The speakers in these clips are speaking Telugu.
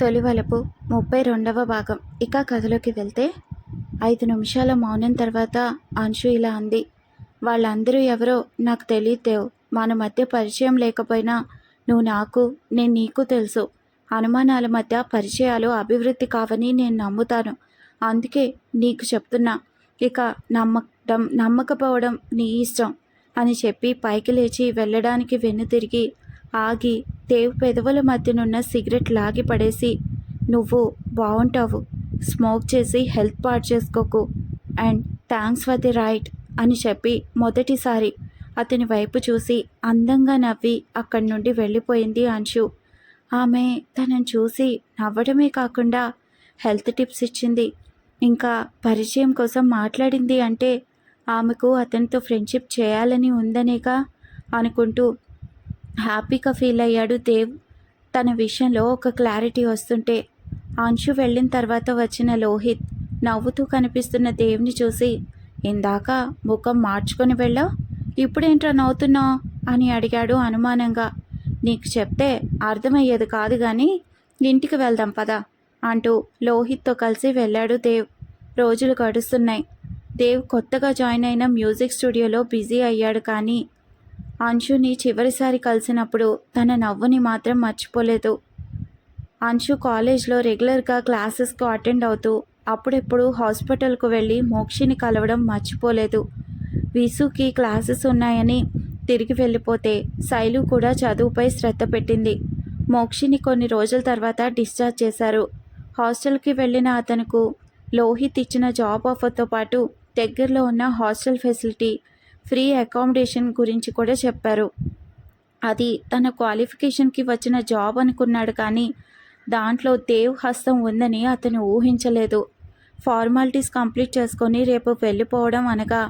తొలివలపు ముప్పై రెండవ భాగం. ఇక కథలోకి వెళ్తే ఐదు నిమిషాల మౌనం తర్వాత అంశు ఇలా అంది. వాళ్ళందరూ ఎవరో నాకు తెలియదేవు మన మధ్య పరిచయం లేకపోయినా నువ్వు నాకు నేను నీకు తెలుసు. అనుమానాల మధ్య పరిచయాలు అభివృద్ధి కావని నేను నమ్ముతాను. అందుకే నీకు చెప్తున్నా. ఇక నమ్మకం నమ్మకపోవడం నీ ఇష్టం అని చెప్పి పైకి లేచి వెళ్ళడానికి వెన్ను తిరిగి ఆగి దేవ్ పెదవుల మధ్యనున్న సిగరెట్ లాగి పడేసి నువ్వు బాగుంటావు స్మోక్ చేసి హెల్త్ పాడు చేసుకోకు. And thanks for the right అని చెప్పి మొదటిసారి అతని వైపు చూసి అందంగా నవ్వి అక్కడి నుండి వెళ్ళిపోయింది అంశు. ఆమె తనని చూసి నవ్వడమే కాకుండా హెల్త్ టిప్స్ ఇచ్చింది. ఇంకా పరిచయం కోసం మాట్లాడింది అంటే ఆమెకు అతనితో ఫ్రెండ్షిప్ చేయాలని ఉందనేగా అనుకుంటూ హ్యాపీగా ఫీల్ అయ్యాడు దేవ్. తన విషయంలో ఒక క్లారిటీ వస్తుంటే అంశు వెళ్ళిన తర్వాత వచ్చిన లోహిత్ నవ్వుతూ కనిపిస్తున్న దేవ్ని చూసి ఇందాక ముఖం మార్చుకొని వెళ్ళావు ఇప్పుడేంట్రా నవ్వుతున్నావు అని అడిగాడు అనుమానంగా. నీకు చెప్తే అర్థమయ్యేది కాదు కానీ ఇంటికి వెళ్దాం పదా అంటూ లోహిత్తో కలిసి వెళ్ళాడు దేవ్. రోజులు గడుస్తున్నాయి. దేవ్ కొత్తగా జాయిన్ అయిన మ్యూజిక్ స్టూడియోలో బిజీ అయ్యాడు కానీ అంశుని చివరిసారి కలిసినప్పుడు తన నవ్వుని మాత్రం మర్చిపోలేదు. అంశు కాలేజ్లో రెగ్యులర్గా క్లాసెస్కు అటెండ్ అవుతూ అప్పుడెప్పుడు హాస్పిటల్కు వెళ్ళి మోక్షిని కలవడం మర్చిపోలేదు. వీసుకి క్లాసెస్ ఉన్నాయని తిరిగి వెళ్ళిపోతే శైలు కూడా చదువుపై శ్రద్ధ పెట్టింది. మోక్షిని కొన్ని రోజుల తర్వాత డిశ్చార్జ్ చేశారు. హాస్టల్కి వెళ్ళిన అతనుకు లోహిత్ ఇచ్చిన జాబ్ ఆఫర్తో పాటు దగ్గరలో ఉన్న హాస్టల్ ఫెసిలిటీ ఫ్రీ అకామిడేషన్ గురించి కూడా చెప్పారు. అది తన క్వాలిఫికేషన్కి వచ్చిన జాబ్ అనుకున్నాడు కానీ దాంట్లో దేవ్ హస్తం ఉందని అతను ఊహించలేదు. ఫార్మాలిటీస్ కంప్లీట్ చేసుకొని రేపు వెళ్ళిపోవడం అనగా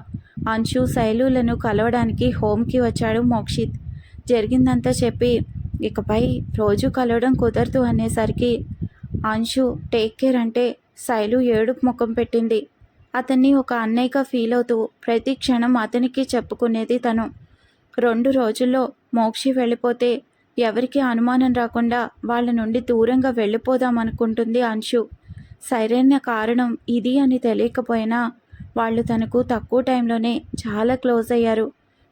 అంశు శైలులను కలవడానికి హోమ్కి వచ్చాడు మోక్షిత్. జరిగిందంతా చెప్పి ఇకపై రోజు కలవడం కుదరదు అనేసరికి అంశు టేక్ కేర్ అంటే శైలు ఏడుపు ముఖం పెట్టింది. అతన్ని ఒక అన్నయ్యగా ఫీల్ అవుతూ ప్రతి క్షణం అతనికి చెప్పుకునేది తను. రెండు రోజుల్లో మోక్షి వెళ్ళిపోతే ఎవరికి అనుమానం రాకుండా వాళ్ళ నుండి దూరంగా వెళ్ళిపోదాం అనుకుంటుంది అంశు. సరైన కారణం ఇది అని తెలియకపోయినా వాళ్ళు తనకు తక్కువ టైంలోనే చాలా క్లోజ్ అయ్యారు.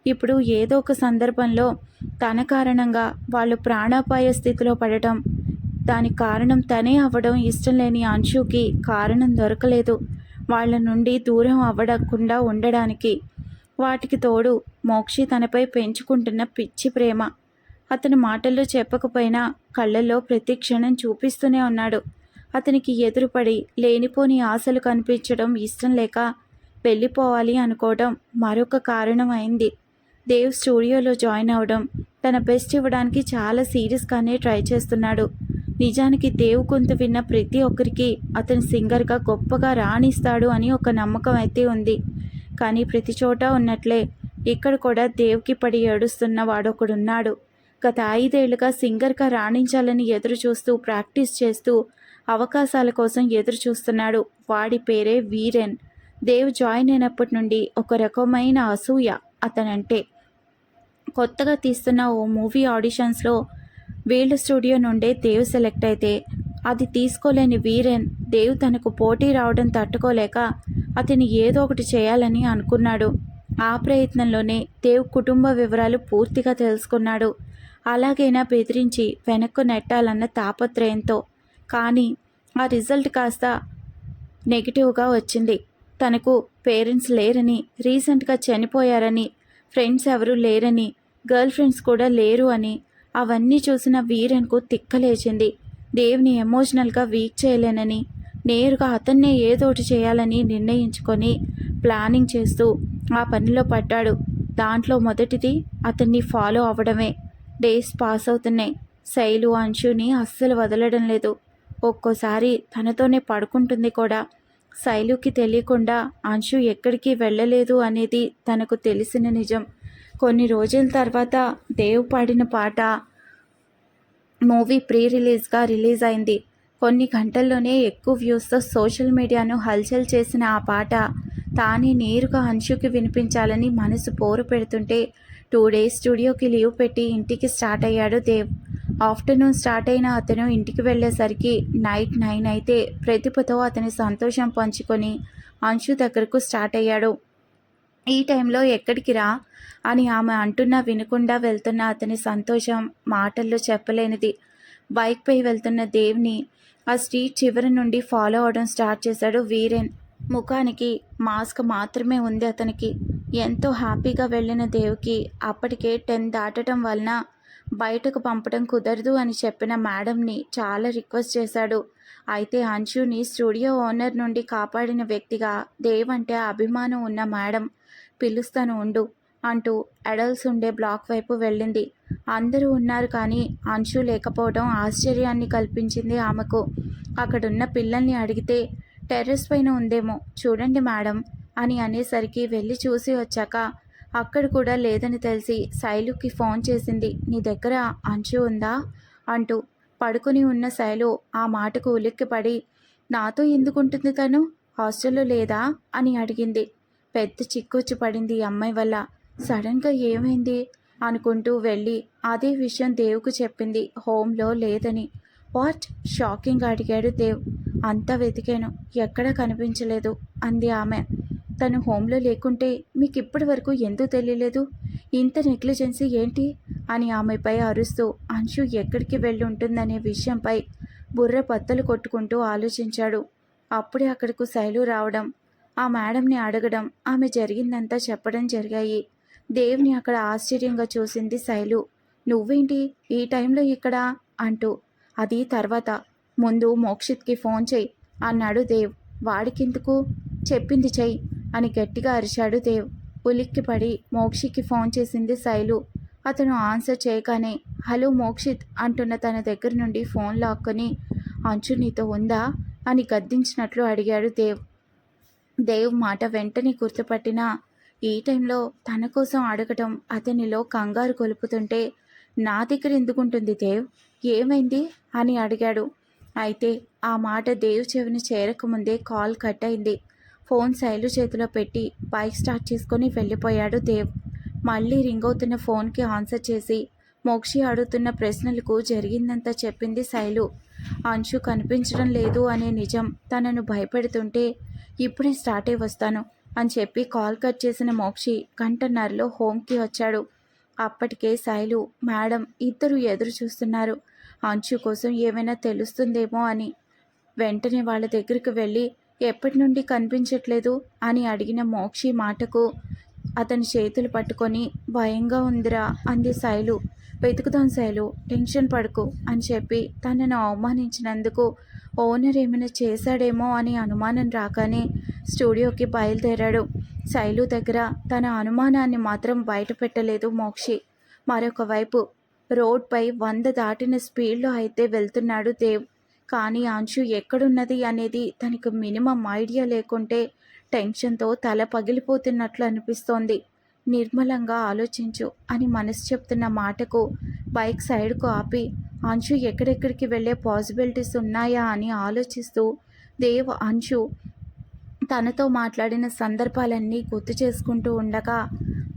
ఇప్పుడు ఏదో ఒక సందర్భంలో తన కారణంగా వాళ్ళు ప్రాణాపాయ స్థితిలో పడటం దానికి కారణం తనే అవ్వడం ఇష్టం లేని అంశుకి కారణం దొరకలేదు. వాళ్ళ నుండి దూరం అవ్వడకుండా ఉండడానికి. వాటికి తోడు మోక్షి తనపై పెంచుకుంటున్న పిచ్చి ప్రేమ. అతని మాటల్లో చెప్పకపోయినా కళ్ళల్లో ప్రతి క్షణం చూపిస్తూనే ఉన్నాడు. అతనికి ఎదురుపడి లేనిపోని ఆశలు కనిపించడం ఇష్టం లేక వెళ్ళిపోవాలి అనుకోవడం మరొక కారణం అయింది దేవ్ స్టూడియోలో జాయిన్ అవ్వడం తన బెస్ట్ ఇవ్వడానికి చాలా సీరియస్గానే ట్రై చేస్తున్నాడు. నిజానికి దేవ్ గొంతు విన్న ప్రతి ఒక్కరికి అతను సింగర్గా గొప్పగా రాణిస్తాడు అని ఒక నమ్మకం అయితే ఉంది. కానీ ప్రతి చోట ఉన్నట్లే ఇక్కడ కూడా దేవ్కి పడి ఏడుస్తున్న వాడొకడున్నాడు. గత ఐదేళ్ళుగా సింగర్గా రాణించాలని ఎదురు చూస్తూ ప్రాక్టీస్ చేస్తూ అవకాశాల కోసం ఎదురు చూస్తున్నాడు వాడి పేరే వీరెన్. దేవ్ జాయిన్ అయినప్పటి నుండి ఒక రకమైన అసూయ అతనంటే. కొత్తగా తీస్తున్న ఓ మూవీ ఆడిషన్స్లో వీళ్ళ స్టూడియో నుండే దేవ్ సెలెక్ట్ అయితే అది తీసుకోలేని వీరెన్ దేవ్ తనకు పోటీ రావడం తట్టుకోలేక అతని ఏదో ఒకటి చేయాలని అనుకున్నాడు. ఆ ప్రయత్నంలోనే దేవ్ కుటుంబ వివరాలు పూర్తిగా తెలుసుకున్నాడు. అలాగైనా బెదిరించి వెనక్కు నెట్టాలన్న తాపత్రయంతో. కానీ ఆ రిజల్ట్ కాస్త నెగిటివ్గా వచ్చింది. తనకు పేరెంట్స్ లేరని రీసెంట్గా చనిపోయారని ఫ్రెండ్స్ ఎవరూ లేరని గర్ల్ ఫ్రెండ్స్ కూడా లేరు అని. అవన్నీ చూసిన వీరన్కు తిక్కలేచింది. దేవ్ని ఎమోషనల్గా వీక్ చేయలేనని నేరుగా అతన్నే ఏదోటి చేయాలని నిర్ణయించుకొని ప్లానింగ్ చేస్తూ ఆ పనిలో పడ్డాడు. దాంట్లో మొదటిది అతన్ని ఫాలో అవ్వడమే. డేస్ పాస్ అవుతున్నాయి. శైలు అంశుని అస్సలు వదలడం లేదు. ఒక్కోసారి తనతోనే పడుకుంటుంది కూడా. శైలుకి తెలియకుండా అంశు ఎక్కడికి వెళ్ళలేదు అనేది తనకు తెలిసిన నిజం. కొన్ని రోజుల తర్వాత దేవ్ పాడిన పాట మూవీ ప్రీ రిలీజ్గా రిలీజ్ అయింది. కొన్ని గంటల్లోనే ఎక్కువ వ్యూస్తో సోషల్ మీడియాను హల్చల్ చేసిన ఆ పాట తానే నేరుగా అంశుకి వినిపించాలని మనసు పోరు పెడుతుంటే టూ డేస్ స్టూడియోకి లీవ్ పెట్టి ఇంటికి స్టార్ట్ అయ్యాడు దేవ్. ఆఫ్టర్నూన్ స్టార్ట్ అయిన అతను ఇంటికి వెళ్ళేసరికి నైట్ నైన్ అయితే ప్రతిభతో అతని సంతోషం పంచుకొని అంశు దగ్గరకు స్టార్ట్ అయ్యాడు. ఈ టైంలో ఎక్కడికి రా? అని ఆమె అంటున్నా వినకుండా వెళ్తున్న అతని సంతోషం మాటల్లో చెప్పలేనిది. బైక్పై వెళ్తున్న దేవ్ని ఆ స్ట్రీట్ చివరి నుండి ఫాలో అవడం స్టార్ట్ చేశాడు వీరేన్. ముఖానికి మాస్క్ మాత్రమే ఉంది అతనికి. ఎంతో హ్యాపీగా వెళ్ళిన దేవ్కి అప్పటికే టెన్ దాటడం వలన బయటకు పంపడం కుదరదు అని చెప్పిన మేడంని చాలా రిక్వెస్ట్ చేశాడు. అయితే అంశుని స్టూడియో ఓనర్ నుండి కాపాడిన వ్యక్తిగా దేవ్ అంటే అభిమానం ఉన్న మేడం పిలుస్తాను ఉండు అంటూ అడల్ట్స్ ఉండే బ్లాక్ వైపు వెళ్ళింది. అందరూ ఉన్నారు కానీ అంశు లేకపోవడం ఆశ్చర్యాన్ని కల్పించింది ఆమెకు. అక్కడున్న పిల్లల్ని అడిగితే టెర్రస్ పైన ఉందేమో చూడండి మేడం అని అనేసరికి వెళ్ళి చూసి వచ్చాక అక్కడ కూడా లేదని తెలిసి శైలుకి ఫోన్ చేసింది. నీ దగ్గర అంచు ఉందా? అంటూ పడుకుని ఉన్న శైలు ఆ మాటకు ఉలిక్కిపడి నాతో ఎందుకుంటుంది తను? హాస్టల్లో లేదా? అని అడిగింది. పెద్ద చిక్కొచ్చి పడింది ఈ అమ్మాయి వల్ల. సడన్గా ఏమైంది? అనుకుంటూ వెళ్ళి అదే విషయం దేవుకు చెప్పింది. హోంలో లేదని. వాట్? షాకింగ్ అడిగాడు దేవ్. అంతా వెతికాను. ఎక్కడా కనిపించలేదు అంది ఆమె. తను హోంలో లేకుంటే మీకు ఇప్పటి వరకు ఎందుకు తెలియలేదు? ఇంత నెగ్లిజెన్సీ ఏంటి? అని ఆమెపై అరుస్తూ అంశు ఎక్కడికి వెళ్ళి ఉంటుందనే విషయంపై బుర్ర పత్తలు కొట్టుకుంటూ ఆలోచించాడు. అప్పుడే అక్కడకు శైలు రావడం ఆ మేడంని అడగడం ఆమె జరిగిందంతా చెప్పడం జరిగాయి. దేవ్ని అక్కడ ఆశ్చర్యంగా చూసింది శైలు. నువ్వేంటి ఈ టైంలో ఇక్కడ అంటూ. అది తర్వాత. ముందు మోక్షిత్కి ఫోన్ చెయ్యి అన్నాడు దేవ్. వాడికెందుకు? చెప్పింది చెయ్యి అని గట్టిగా అరిచాడు దేవ్. ఉలిక్కిపడి మోక్షికి ఫోన్ చేసింది శైలు. అతను ఆన్సర్ చేయగానే హలో మోక్షిత్ అంటున్న తన దగ్గర నుండి ఫోన్ లాక్కొని అంచు నీతో ఉందా అని గద్దించినట్లు అడిగాడు దేవ్. దేవ్ మాట వెంటనే గుర్తుపట్టిన ఈ టైంలో తన కోసం అడగటం అతనిలో కంగారు కొలుపుతుంటే నా దగ్గర ఎందుకుంటుంది దేవ్? ఏమైంది? అని అడిగాడు. అయితే ఆ మాట దేవ్ చెవిని చేరకముందే కాల్ కట్ అయింది. ఫోన్ శైలు చేతిలో పెట్టి బైక్ స్టార్ట్ చేసుకొని వెళ్ళిపోయాడు దేవ్. మళ్ళీ రింగ్ అవుతున్న ఫోన్కి ఆన్సర్ చేసి మోక్షి అడుగుతున్న ప్రశ్నలకు జరిగిందంతా చెప్పింది శైలు అంశు కనిపించడం లేదు అనే నిజం తనను భయపెడుతుంటే ఇప్పుడే స్టార్ట్ అయి వస్తాను అని చెప్పి కాల్ కట్ చేసిన మోక్షి గంటన్నరలో హోమ్కి వచ్చాడు. అప్పటికే శైలు మేడం ఇద్దరు ఎదురు చూస్తున్నారు. అంచు కోసం ఏమైనా తెలుస్తుందేమో అని. వెంటనే వాళ్ళ దగ్గరికి వెళ్ళి ఎప్పటి నుండి కనిపించట్లేదు? అని అడిగిన మోక్షి మాటకు అతని చేతులు పట్టుకొని భయంగా ఉందిరా అంది శైలు. వెతుకుతాం శైలు టెన్షన్ పడుకు అని చెప్పి తనను అవమానించినందుకు ఓనర్ ఏమైనా చేశాడేమో అని అనుమానం రాగానే స్టూడియోకి బయలుదేరాడు. శైలు దగ్గర తన అనుమానాన్ని మాత్రం బయట పెట్టలేదు మోక్షి. మరొక వైపు రోడ్పై వంద దాటిన స్పీడ్లో అయితే వెళ్తున్నాడు దేవ్. కానీ అంశు ఎక్కడున్నది అనేది తనకు మినిమం ఐడియా లేకుంటే టెన్షన్తో తల పగిలిపోతున్నట్లు అనిపిస్తోంది. నిర్మలంగా ఆలోచించు అని మనసు చెప్తున్న మాటకు బైక్ సైడ్కు ఆపి అంశు ఎక్కడెక్కడికి వెళ్ళే పాసిబిలిటీస్ ఉన్నాయా? అని ఆలోచిస్తూ దేవ్ అంశు తనతో మాట్లాడిన సందర్భాలన్నీ గుర్తు చేసుకుంటూ ఉండగా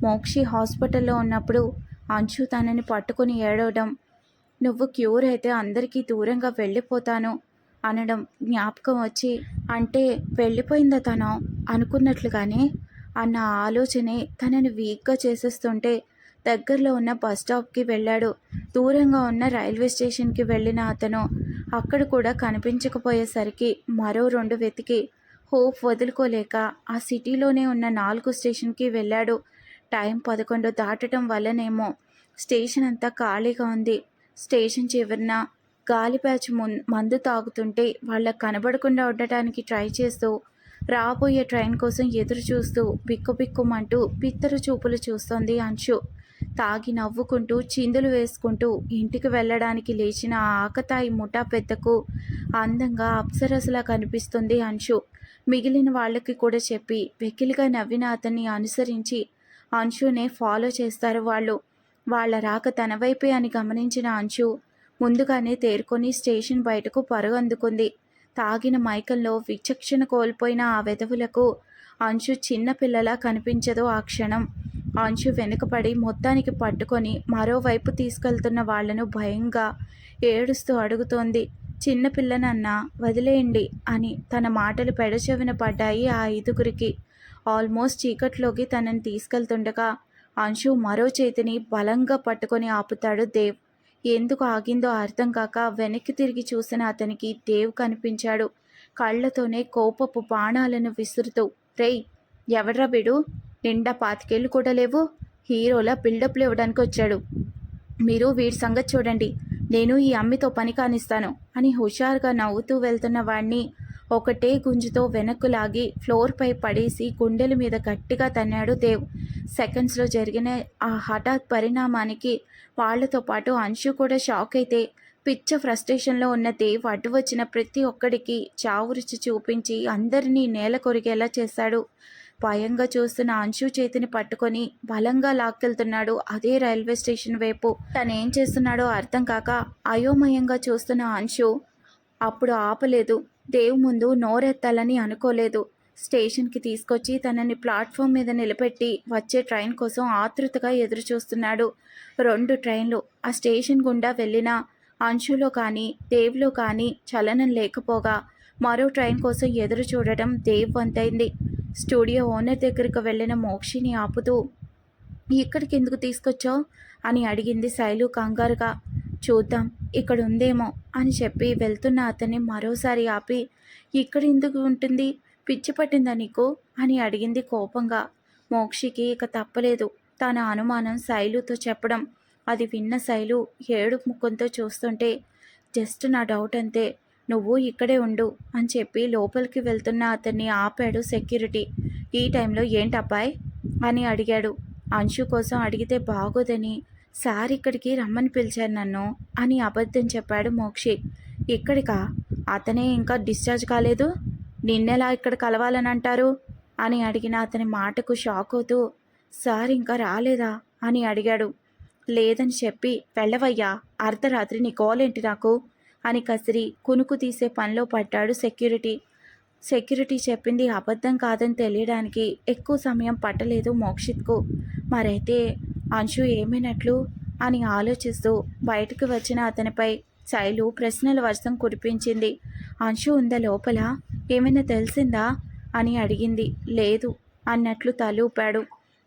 మోక్షి హాస్పిటల్లో ఉన్నప్పుడు అంశు తనని పట్టుకొని ఏడవడం నువ్వు క్యూర్ అయితే అందరికీ దూరంగా వెళ్ళిపోతాను అనడం జ్ఞాపకం వచ్చి అంటే వెళ్ళిపోయిందా తను? అనుకున్నట్లుగానే అన్న ఆలోచనే తనని వీక్గా చేసేస్తుంటే దగ్గరలో ఉన్న బస్ స్టాప్కి వెళ్ళాడు. దూరంగా ఉన్న రైల్వే స్టేషన్కి వెళ్ళిన అతను అక్కడ కూడా కనిపించకపోయేసరికి మరో రెండు వెతికి హోప్ వదులుకోలేక ఆ సిటీలోనే ఉన్న నాలుగు స్టేషన్కి వెళ్ళాడు. టైం పదకొండు దాటడం వల్లనేమో స్టేషన్ అంతా ఖాళీగా ఉంది. స్టేషన్ చివరిన గాలి ప్యాచ్ మందు తాగుతుంటే వాళ్ళకు కనబడకుండా ఉండటానికి ట్రై చేస్తూ రాబోయే ట్రైన్ కోసం ఎదురు చూస్తూ బిక్కుబిక్కుమంటూ పిత్తరు చూపులు చూస్తోంది అంశు. తాగి నవ్వుకుంటూ చిందులు వేసుకుంటూ ఇంటికి వెళ్ళడానికి లేచిన ఆ ఆకతాయి ముఠా పెద్దకు అందంగా అప్సరసలా కనిపిస్తుంది అంశు. మిగిలిన వాళ్ళకి కూడా చెప్పి వెకిలిగా నవ్విన అతన్ని అనుసరించి అంశునే ఫాలో చేస్తారు వాళ్ళు. వాళ్ళ రాక తన వైపే అని గమనించిన అంశు ముందుగానే తేరుకొని స్టేషన్ బయటకు పరుగు అందుకుంది తాగిన మైకంలో విచక్షణ కోల్పోయిన ఆ వెధవులకు అంశు చిన్నపిల్లలా కనిపించదు ఆ క్షణం. అంశు వెనుకపడి మొత్తానికి పట్టుకొని మరోవైపు తీసుకెళ్తున్న వాళ్ళను భయంగా ఏడుస్తూ అడుగుతోంది. చిన్నపిల్లనన్నా వదిలేయండి అని తన మాటలు పెడచెవిన పడ్డాయి ఆ ఐదుగురికి. ఆల్మోస్ట్ చీకట్లోకి తనని తీసుకెళ్తుండగా అంశు మరో చేతిని బలంగా పట్టుకొని ఆపుతాడు దేవ్. ఎందుకు ఆగిందో అర్థం కాక వెనక్కి తిరిగి చూసిన అతనికి దేవ్ కనిపించాడు. కళ్ళతోనే కోపపు బాణాలను విసురుతూ రేయ్ ఎవడ్రా వీడు? నిండా పాతికేళ్ళు కూడా లేవు. హీరోలా బిల్డప్లు ఇవ్వడానికి వచ్చాడు. మీరు వీడి సంగతి చూడండి. నేను ఈ అమ్మితో పని కానిస్తాను అని హుషారుగా నవ్వుతూ వెళ్తున్న వాణ్ణి ఒకటే గుంజుతో వెనక్కు లాగి ఫ్లోర్పై పడేసి గుండెల మీద గట్టిగా తన్నాడు దేవ్. సెకండ్స్లో జరిగిన ఆ హఠాత్ పరిణామానికి వాళ్ళతో పాటు అంశు కూడా షాక్ అయితే పిచ్చ ఫ్రస్ట్రేషన్లో ఉన్న దేవ్ అడ్డు వచ్చిన ప్రతి ఒక్కడికి చావు రుచి చూపించి అందరినీ నేల కొరిగేలా చేశాడు. భయంగా చూస్తున్న అంశు చేతిని పట్టుకొని బలంగా లాక్కెళ్తున్నాడు అదే రైల్వే స్టేషన్ వైపు. తనేం చేస్తున్నాడో అర్థం కాక అయోమయంగా చూస్తున్న అంశు అప్పుడు ఆపలేదు. దేవ్ ముందు నోరెత్తాలని అనుకోలేదు. స్టేషన్కి తీసుకొచ్చి తనని ప్లాట్ఫామ్ మీద నిలబెట్టి వచ్చే ట్రైన్ కోసం ఆతృతగా ఎదురుచూస్తున్నాడు. రెండు ట్రైన్లు ఆ స్టేషన్ గుండా వెళ్ళిన అంశులో కానీ దేవ్లో కానీ చలనం లేకపోగా మరో ట్రైన్ కోసం ఎదురు చూడటం దేవ్ వంతైంది. స్టూడియో ఓనర్ దగ్గరకు వెళ్ళిన మోక్షిని ఆపుతూ ఇక్కడికి ఎందుకు తీసుకొచ్చావు? అని అడిగింది శైలు కంగారుగా. చూద్దాం ఇక్కడ ఉందేమో అని చెప్పి వెళ్తున్న అతన్ని మరోసారి ఆపి ఇక్కడ ఎందుకు ఉంటుంది? పిచ్చి పట్టిందా నీకు? అని అడిగింది కోపంగా. మోక్షికి ఇక తప్పలేదు. తన అనుమానం శైలుతో చెప్పడం. అది విన్న శైలు ఏడు ముఖంతో చూస్తుంటే జస్ట్ నా డౌట్ అంతే. నువ్వు ఇక్కడే ఉండు అని చెప్పి లోపలికి వెళ్తున్న అతన్ని ఆపాడు సెక్యూరిటీ. ఈ టైంలో ఏంటబ్బాయ్? అని అడిగాడు. అంశు కోసం అడిగితే బాగోదని సార్ ఇక్కడికి రమ్మని పిలిచారు నన్ను అని అబద్ధం చెప్పాడు మోక్షి. ఇక్కడికా? అతనే ఇంకా డిశ్చార్జ్ కాలేదు? నిన్నెలా ఇక్కడ కలవాలని అంటారు? అని అడిగిన అతని మాటకు షాక్ అవుతూ సార్ ఇంకా రాలేదా? అని అడిగాడు. లేదని చెప్పి వెళ్ళవయ్యా అర్ధరాత్రి నీ కోలేంటి నాకు? అని కసిరి కునుకు తీసే పనిలో పడ్డాడు సెక్యూరిటీ. సెక్యూరిటీ చెప్పింది అబద్ధం కాదని తెలియడానికి ఎక్కువ సమయం పట్టలేదు మోక్షిత్కు. మరైతే అంశు ఏమైనట్లు అని ఆలోచిస్తూ బయటకు వచ్చిన అతనిపై శైలు ప్రశ్నల వర్షం కురిపించింది. అంశు ఉందా లోపల? ఏమైనా తెలిసిందా? అని అడిగింది. లేదు అన్నట్లు తలూపాడు.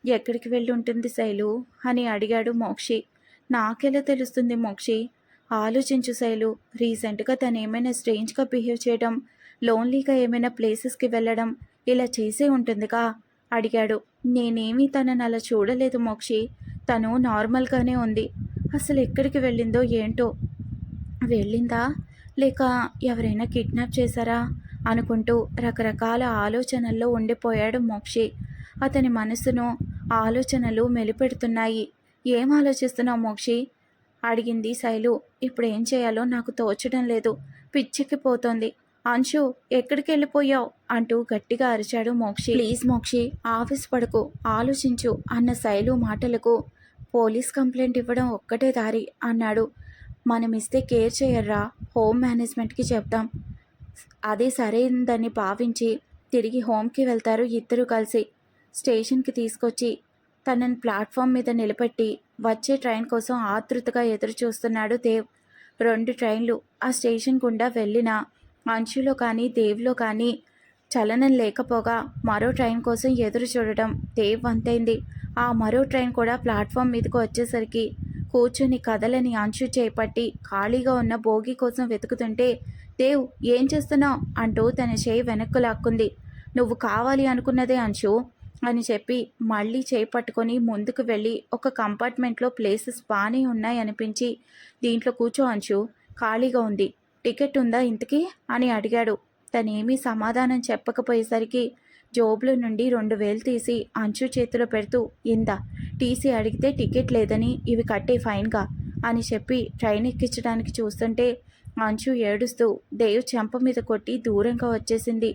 ఎక్కడికి వెళ్ళి ఉంటుంది శైలు? అని అడిగాడు మోక్షి. నాకెలా తెలుస్తుంది మోక్షి? ఆలోచించు శైలు రీసెంట్గా తను ఏమైనా స్ట్రేంజ్గా బిహేవ్ చేయడం లోన్లీగా ఏమైనా ప్లేసెస్కి వెళ్ళడం ఇలా చేసే ఉంటుందిగా? అడిగాడు. నేనేమీ తనని అలా చూడలేదు మోక్షి. తను నార్మల్గానే ఉంది. అసలు ఎక్కడికి వెళ్ళిందో ఏంటో. వెళ్ళిందా? లేక ఎవరైనా కిడ్నాప్ చేశారా? అనుకుంటూ రకరకాల ఆలోచనల్లో ఉండిపోయాడు మోక్షి. అతని మనసును ఆలోచనలు మెలిపెడుతున్నాయి. ఏం ఆలోచిస్తున్నావు మోక్షి? అడిగింది శైలు. ఇప్పుడు ఏం చేయాలో నాకు తోచడం లేదు. పిచ్చెక్కిపోతోంది. అంశు ఎక్కడికి వెళ్ళిపోయావు? అంటూ గట్టిగా అరిచాడు మోక్షి. ప్లీజ్ మోక్షి ఆఫీస్ పడుకు. ఆలోచించు అన్న శైలు మాటలకు పోలీస్ కంప్లైంట్ ఇవ్వడం ఒక్కటే దారి అన్నాడు. మనం ఇస్తే కేర్ చేయర్రా హోమ్ మేనేజ్మెంట్కి చెప్దాం. అదే సరైందని భావించి తిరిగి హోమ్కి వెళ్తారు ఇద్దరు కలిసి. స్టేషన్కి తీసుకొచ్చి తనని ప్లాట్ఫామ్ మీద నిలబెట్టి వచ్చే ట్రైన్ కోసం ఆతృతగా ఎదురు చూస్తున్నాడు దేవ్. రెండు ట్రైన్లు ఆ స్టేషన్ గుండా వెళ్ళిన అంశులో కానీ దేవ్లో కానీ చలనం లేకపోగా మరో ట్రైన్ కోసం ఎదురు చూడటం దేవ్ వంతైంది. ఆ మరో ట్రైన్ కూడా ప్లాట్ఫామ్ మీదకు వచ్చేసరికి కూర్చుని కథలని అంచు చేపట్టి ఖాళీగా ఉన్న భోగి కోసం వెతుకుతుంటే దేవ్ ఏం చేస్తున్నావు? అంటూ తన చేయి వెనక్కు లాక్కుంది. నువ్వు కావాలి అనుకున్నదే అంశు అని చెప్పి మళ్ళీ చేయి పట్టుకొని ముందుకు వెళ్ళి ఒక కంపార్ట్మెంట్లో ప్లేసెస్ బాగానే ఉన్నాయి అనిపించి దీంట్లో కూర్చో అంచు ఖాళీగా ఉంది. టికెట్ ఉందా ఇంతకీ? అని అడిగాడు. తనేమీ సమాధానం చెప్పకపోయేసరికి జోబులో నుండి రెండు వేలు తీసి అంచు చేతిలో పెడుతూ ఇందా టీసీ అడిగితే టికెట్ లేదని ఇవి కట్టే ఫైన్గా అని చెప్పి ట్రైన్ ఎక్కించడానికి చూస్తుంటే అంచు ఏడుస్తూ దేవ్ చెంప మీద కొట్టి దూరంగా వచ్చేసింది.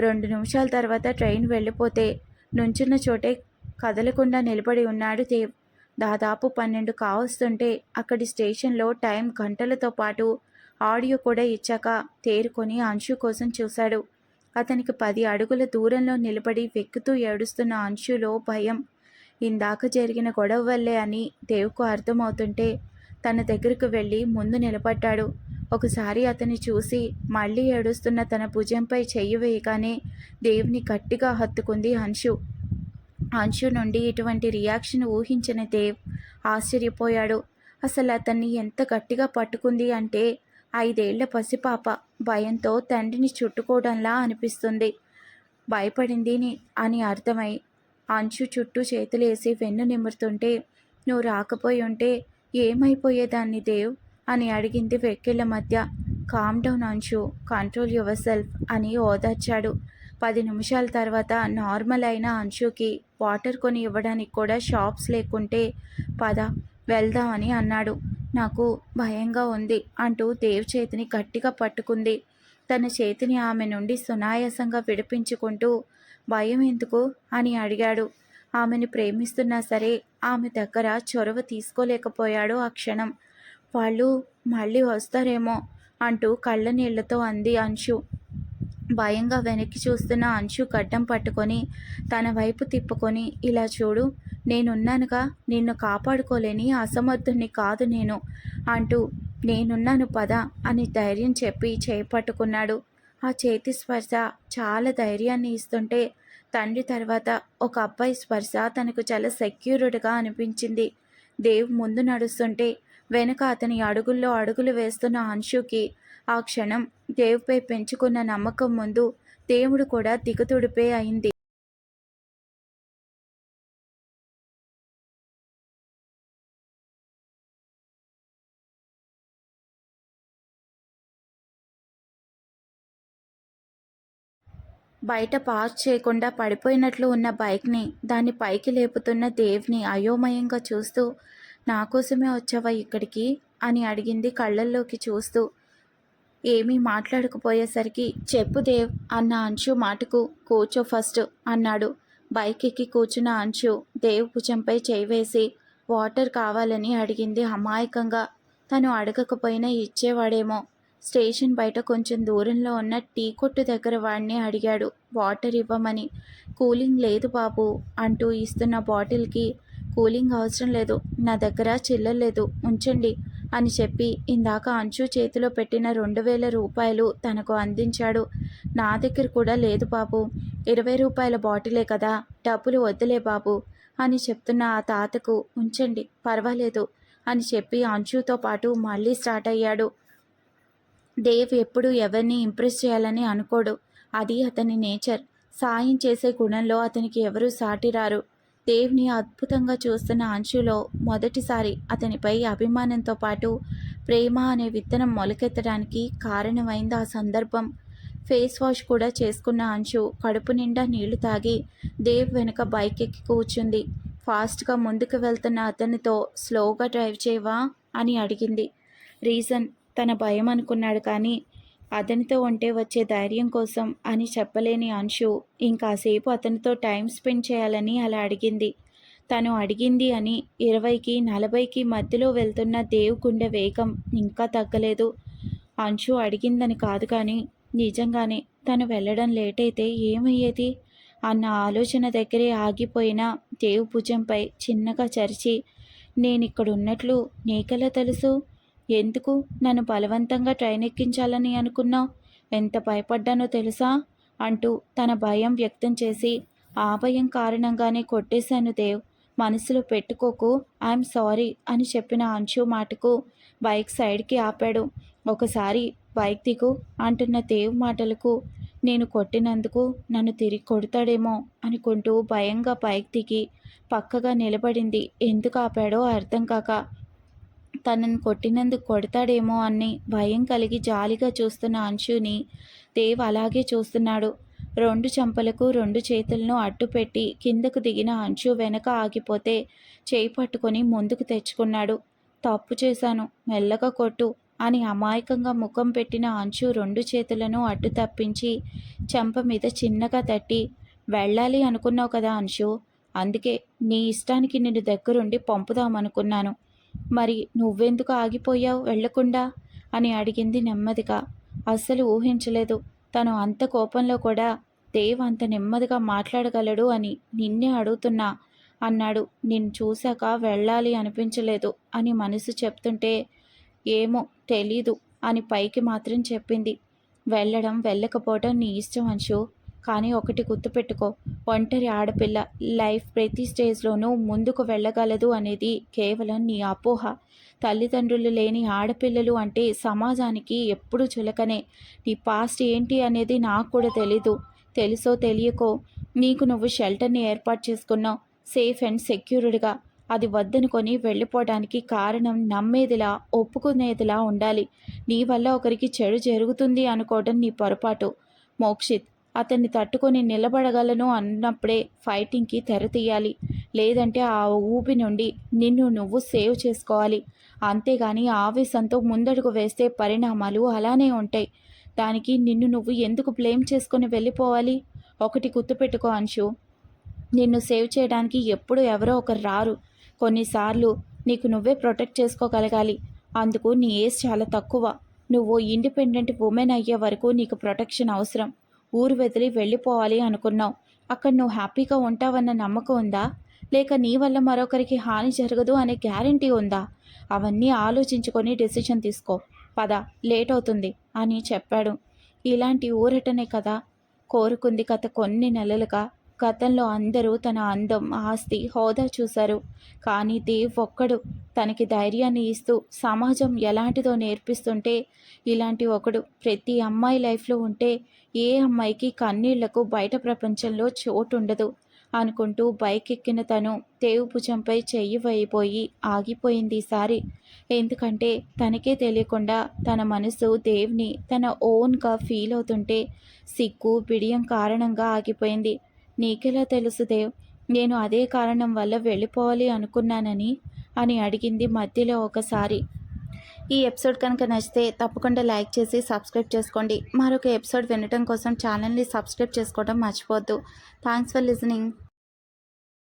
రెండు నిమిషాల తర్వాత ట్రైన్ వెళ్ళిపోతే నుంచున్న చోటే కదలకుండా నిలబడి ఉన్నాడు దేవ్. దాదాపు పన్నెండు కావస్తుంటే అక్కడి స్టేషన్లో టైం గంటలతో పాటు ఆడియో కూడా ఇచ్చాక తేరుకొని అంశు కోసం చూశాడు. అతనికి పది అడుగుల దూరంలో నిలబడి వెక్కుతూ ఏడుస్తున్న అంశులో భయం. ఇందాక జరిగిన గొడవ వల్లే అని దేవుకు అర్థమవుతుంటే తన దగ్గరకు వెళ్ళి ముందు నిలబడ్డాడు. ఒకసారి అతన్ని చూసి మళ్ళీ ఏడుస్తున్న తన భుజంపై చెయ్యి వేయగానే దేవుని గట్టిగా హత్తుకుంది అంశు. అంశు నుండి ఇటువంటి రియాక్షన్ ఊహించిన దేవ్ ఆశ్చర్యపోయాడు. అసలు అతన్ని ఎంత గట్టిగా పట్టుకుంది అంటే ఐదేళ్ళ పసిపాప. భయంతో తండ్రిని చుట్టుకోవడంలా అనిపిస్తుంది. భయపడింది అని అర్థమై అంచు చుట్టూ చేతులేసి వెన్ను నిమురుతుంటే నువ్వు రాకపోయి ఉంటే ఏమైపోయేదాన్ని దేవ్ అని అడిగింది వెక్కిళ్ళ మధ్య. Calm down Anchu. Control yourself అని ఓదార్చాడు. పది నిమిషాల తర్వాత నార్మల్ అయిన అంశుకి వాటర్ కొని ఇవ్వడానికి కూడా షాప్స్ లేకుంటే పద వెళ్దామని అన్నాడు. నాకు భయంగా ఉంది అంటూ దేవ్ చేతిని గట్టిగా పట్టుకుంది. తన చేతిని ఆమె నుండి సునాయాసంగా విడిపించుకుంటూ భయం ఎందుకు? అని అడిగాడు. ఆమెను ప్రేమిస్తున్నా సరే ఆమె దగ్గర చొరవ తీసుకోలేకపోయాడు ఆ క్షణం. వాళ్ళు మళ్ళీ వస్తారేమో అంటూ కళ్ళ నీళ్ళతో అంది అంశు. భయంగా వెనక్కి చూస్తున్న అంశు గడ్డం పట్టుకొని తన వైపు తిప్పుకొని ఇలా చూడు నేనున్నానుగా నిన్ను కాపాడుకోలేని అసమర్థుని కాదు నేను అంటూ నేనున్నాను పద అని ధైర్యం చెప్పి చేపట్టుకున్నాడు. ఆ చేతి స్పర్శ చాలా ధైర్యాన్ని ఇస్తుంటే తండ్రి తర్వాత ఒక అబ్బాయి స్పర్శ తనకు చాలా సెక్యూర్డ్గా అనిపించింది. దేవ్ ముందు నడుస్తుంటే వెనుక అతని అడుగుల్లో అడుగులు వేస్తున్న అంశుకి ఆ క్షణం దేవుపై పెంచుకున్న నమ్మకం ముందు దేవుడు కూడా దిగుతుడిపే అయింది. బయట పార్క్ చేయకుండా పడిపోయినట్లు ఉన్న బైక్ని దాన్ని పైకి లేపుతున్న దేవ్ని అయోమయంగా చూస్తూ నా కోసమే వచ్చావా ఇక్కడికి? అని అడిగింది కళ్ళల్లోకి చూస్తూ. ఏమీ మాట్లాడకపోయేసరికి చెప్పు దేవ్ అన్న అంశు మాటకు కూర్చో ఫస్ట్ అన్నాడు. బైక్ ఎక్కి కూర్చున్న అంశు దేవ్ భుజంపై చేయివేసి వాటర్ కావాలని అడిగింది అమాయకంగా. తను అడగకపోయినా ఇచ్చేవాడేమో. స్టేషన్ బయట కొంచెం దూరంలో ఉన్న టీ కొట్టు దగ్గర వాడిని అడిగాడు. వాటర్ ఇవ్వమని. కూలింగ్ లేదు బాబు అంటూ ఇస్తున్న బాటిల్కి. కూలింగ్ అవసరం లేదు. నా దగ్గర చిల్లర లేదు. ఉంచండి అని చెప్పి ఇందాక అంచు చేతిలో పెట్టిన రెండు వేల రూపాయలు తనకు అందించాడు. నా దగ్గర కూడా లేదు బాబు. ఇరవై రూపాయల బాటిలే కదా. డబ్బులు వద్దులే బాబు అని చెప్తున్న ఆ తాతకు. ఉంచండి. పర్వాలేదు అని చెప్పి అంచుతో పాటు మళ్ళీ స్టార్ట్ అయ్యాడు. దేవ్ ఎప్పుడు ఎవరిని ఇంప్రెస్ చేయాలని అనుకోడు. అది అతని నేచర్ సాయం చేసే గుణంలో అతనికి ఎవరూ సాటిరారు దేవ్ని అద్భుతంగా చూస్తున్న అంశులో మొదటిసారి అతనిపై అభిమానంతో పాటు ప్రేమ అనే విత్తనం మొలకెత్తడానికి కారణమైంది ఆ సందర్భం. ఫేస్ వాష్ కూడా చేసుకున్న అంశు కడుపు నిండా నీళ్ళు తాగి దేవ్ వెనుక బైక్ ఎక్కి కూర్చుంది. ఫాస్ట్గా ముందుకు వెళ్తున్న అతనితో స్లోగా డ్రైవ్ చేయవా? అని అడిగింది. రీజన్ తన భయం అనుకున్నాడు కానీ అతనితో ఉంటే వచ్చే ధైర్యం కోసం అని చెప్పలేని అంశు ఇంకాసేపు అతనితో టైం స్పెండ్ చేయాలని అలా అడిగింది. తను అడిగింది అని ఇరవైకి నలభైకి మధ్యలో వెళ్తున్న దేవ్ గుండె వేగం ఇంకా తగ్గలేదు. అంశు అడిగిందని కాదు కానీ నిజంగానే తను వెళ్ళడం లేట్ అయితే ఏమయ్యేది? అన్న ఆలోచన దగ్గరే ఆగిపోయిన దేవ్ భుజంపై చిన్నగా చరిచి నేనిక్కడున్నట్లు నీకెలా తెలుసు? ఎందుకు? నన్ను బలవంతంగా ట్రైన్ ఎక్కించాలని అనుకున్నావు. ఎంత భయపడ్డానో తెలుసా? అంటూ తన భయం వ్యక్తం చేసి ఆ భయం కారణంగానే కొట్టేశాను దేవ్. మనసులో పెట్టుకోకు ఐఎమ్ సారీ అని చెప్పిన అంశు మాటకు బైక్ సైడ్కి ఆపాడు. ఒకసారి బైక్ దిగు అంటున్న దేవ్ మాటలకు నేను కొట్టినందుకు నన్ను తిరిగి కొడతాడేమో అనుకుంటూ భయంగా బైక్ దిగి పక్కగా నిలబడింది. ఎందుకు ఆపాడో అర్థం కాక తనను కొట్టినందుకు కొడతాడేమో అని భయం కలిగి జాలిగా చూస్తున్న అంశుని దేవ్ అలాగే చూస్తున్నాడు. రెండు చెంపలకు రెండు చేతులను అడ్డుపెట్టి కిందకు దిగిన అంశు వెనక ఆగిపోతే చేయి పట్టుకొని ముందుకు తెచ్చుకున్నాడు. తప్పు చేశాను మెల్లగా కొట్టు అని అమాయకంగా ముఖం పెట్టిన అంచు రెండు చేతులను అడ్డు తప్పించి చెంప మీద చిన్నగా తట్టి వెళ్ళాలి అనుకున్నావు కదా అంశు అందుకే నీ ఇష్టానికి నిన్ను దగ్గరుండి పంపుదామనుకున్నాను. మరి నువ్వెందుకు ఆగిపోయావు వెళ్ళకుండా? అని అడిగింది నెమ్మదిగా. అస్సలు ఊహించలేదు. తను అంత కోపంలో కూడా దేవ్ అంత నెమ్మదిగా మాట్లాడగలడు అని నిన్నే అడుగుతున్నా అన్నాడు. నిన్ను చూశాక వెళ్ళాలి అనిపించలేదు అని మనసు చెప్తుంటే ఏమో తెలీదు అని పైకి మాత్రం చెప్పింది. వెళ్ళడం వెళ్ళకపోవడం నీ ఇష్టం అంశు. కానీ ఒకటి గుర్తుపెట్టుకో. ఒంటరి ఆడపిల్ల. లైఫ్ ప్రతి స్టేజ్లోనూ ముందుకు వెళ్ళగలదు అనేది కేవలం నీ అపోహ. తల్లిదండ్రులు లేని ఆడపిల్లలు అంటే సమాజానికి ఎప్పుడు చులకనే. నీ పాస్ట్ ఏంటి అనేది నాకు కూడా తెలీదు. తెలుసో తెలియకో. నీకు నువ్వు షెల్టర్ని ఏర్పాటు చేసుకున్నావు. సేఫ్ అండ్ సెక్యూర్డ్గా. అది వద్దనుకొని వెళ్ళిపోవడానికి కారణం నమ్మేదిలా ఒప్పుకునేదిలా ఉండాలి. నీ వల్ల ఒకరికి చెడు జరుగుతుంది అనుకోవడం నీ పొరపాటు. మోక్షిత్ అతన్ని తట్టుకొని నిలబడగలను అన్నప్పుడే ఫైటింగ్కి తెర తీయాలి. లేదంటే ఆ ఊపి నుండి నిన్ను నువ్వు సేవ్ చేసుకోవాలి. అంతేగాని ఆవేశంతో ముందడుగు వేస్తే పరిణామాలు అలానే ఉంటాయి. దానికి నిన్ను నువ్వు ఎందుకు బ్లేమ్ చేసుకొని వెళ్ళిపోవాలి? ఒకటి గుర్తుపెట్టుకో అంశు. నిన్ను సేవ్ చేయడానికి ఎప్పుడు ఎవరో ఒకరు రారు. కొన్నిసార్లు నీకు నువ్వే ప్రొటెక్ట్ చేసుకోగలగాలి. అందుకు నీ ఏజ్ చాలా తక్కువ. నువ్వు ఇండిపెండెంట్ ఉమెన్ అయ్యే వరకు నీకు ప్రొటెక్షన్ అవసరం. ఊరు వదిలి వెళ్ళిపోవాలి అనుకున్నావు. అక్కడ నువ్వు హ్యాపీగా ఉంటావన్న నమ్మకం ఉందా? లేక నీ వల్ల మరొకరికి హాని జరగదు అనే గ్యారంటీ ఉందా? అవన్నీ ఆలోచించుకొని డెసిషన్ తీసుకో. పద లేట్ అవుతుంది అని చెప్పాడు. ఇలాంటి ఊరటనే కదా కోరుకుంది గత కొన్ని నెలలుగా. గతంలో అందరూ తన అందం ఆస్తి హోదా చూశారు. కానీ దేవ్ ఒక్కడు తనకి ధైర్యాన్ని ఇస్తూ సమాజం ఎలాంటిదో నేర్పిస్తుంటే ఇలాంటి ఒకడు ప్రతి అమ్మాయి లైఫ్లో ఉంటే ఏ అమ్మాయికి కన్నీళ్ళకు బయట ప్రపంచంలో చోటు ఉండదు అనుకుంటూ బైక్ ఎక్కిన తను దేవు భుజంపై చెయ్యి వైపోయి ఆగిపోయింది ఈసారి ఎందుకంటే తనకే తెలియకుండా తన మనసు దేవ్ని తన ఓన్గా ఫీల్ అవుతుంటే సిగ్గు బిడియం కారణంగా ఆగిపోయింది. నీకెలా తెలుసు దేవ్? నేను అదే కారణం వల్ల వెళ్ళిపోవాలి అనుకున్నానని అని అడిగింది మధ్యలో ఒకసారి. ఈ ఎపిసోడ్ కనుక నచ్చితే తప్పకుండా లైక్ చేసి సబ్స్క్రైబ్ చేసుకోండి. మరొక ఎపిసోడ్ వినటం కోసం ఛానల్ని సబ్స్క్రైబ్ చేసుకోవడం మర్చిపోద్దు థ్యాంక్స్ ఫర్ లిజనింగ్.